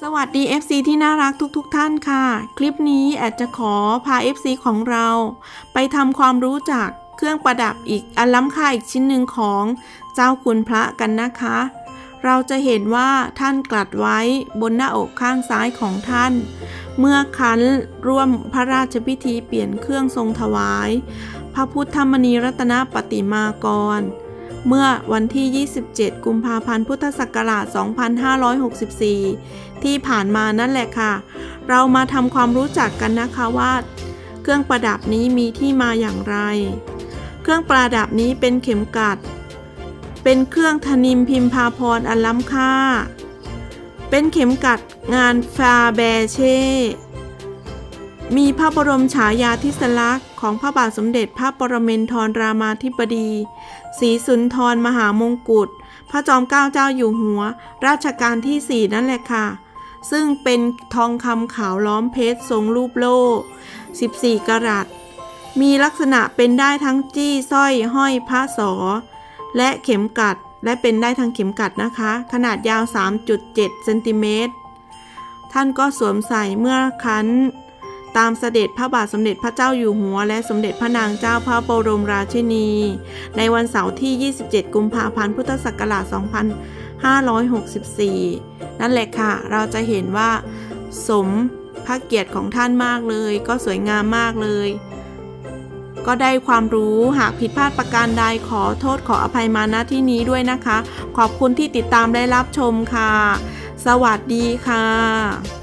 สวัสดี FC ที่น่ารักทุกๆทท่านค่ะ คลิปนี้แอดจะขอพา FC ของเรา ไปทำความรู้จักเครื่องประดับอีกอันล้ำค่าอีกชิ้นหนึ่งของเจ้าคุณพระกันนะคะ เราจะเห็นว่าท่านกลัดไว้บนหน้าอกข้างซ้ายของท่าน เมื่อคันร่วมพระราชพิธีเปลี่ยนเครื่องทรงถวาย พระพุทธมณีรัตนปฏิมากร เมื่อวันที่ 27 กุมภาพันธ์ พุทธศักราช 2564 ที่ผ่านมานั่นแหละค่ะ เรามาทำความรู้จักกันนะคะว่า เครื่องประดับนี้มีที่มาอย่างไร เครื่องประดับนี้เป็นเข็มกลัด เป็นเครื่องธนิมพิมพาพรอันล้ำค่า เป็นเข็มกลัดงานฟาแบเช่ มีพระบรมฉายาธิสลักษณ์ของพระบาทสมเด็จพระปรเมนทรรามาธิบดีศรีสุนทรมหามงกุฎพระจอมเกล้าเจ้าอยู่หัวรัชกาลที่ 4 นั่นแหละค่ะ ซึ่งเป็นทองคำขาวล้อมเพชรทรงรูปโล่ 14 กรัตมีลักษณะเป็นได้ทั้งจี้สร้อยห้อยพระสอ และเข็มกัดและเป็นได้ทั้งเข็มกัดนะคะ ขนาดยาว 3.7 เซนติเมตร ท่านก็สวมใส่เมื่อคัน ตามเสด็จพระบาทสมเด็จพระเจ้าอยู่หัว และสมเด็จพระนางเจ้าพระบรมราชินี ในวันเสาร์ที่ 27 กุมภาพันธ์ พุทธศักราช 2564 นั่นแหละค่ะ เราจะเห็นว่า สมพระเกียรติของท่านมากเลย ก็สวยงามมากเลย ก็ได้ความรู้หากผิดพลาดประการใดขอโทษขออภัยมาณที่นี้ด้วยนะคะ ขอบคุณที่ติดตามและรับชมค่ะ สวัสดีค่ะ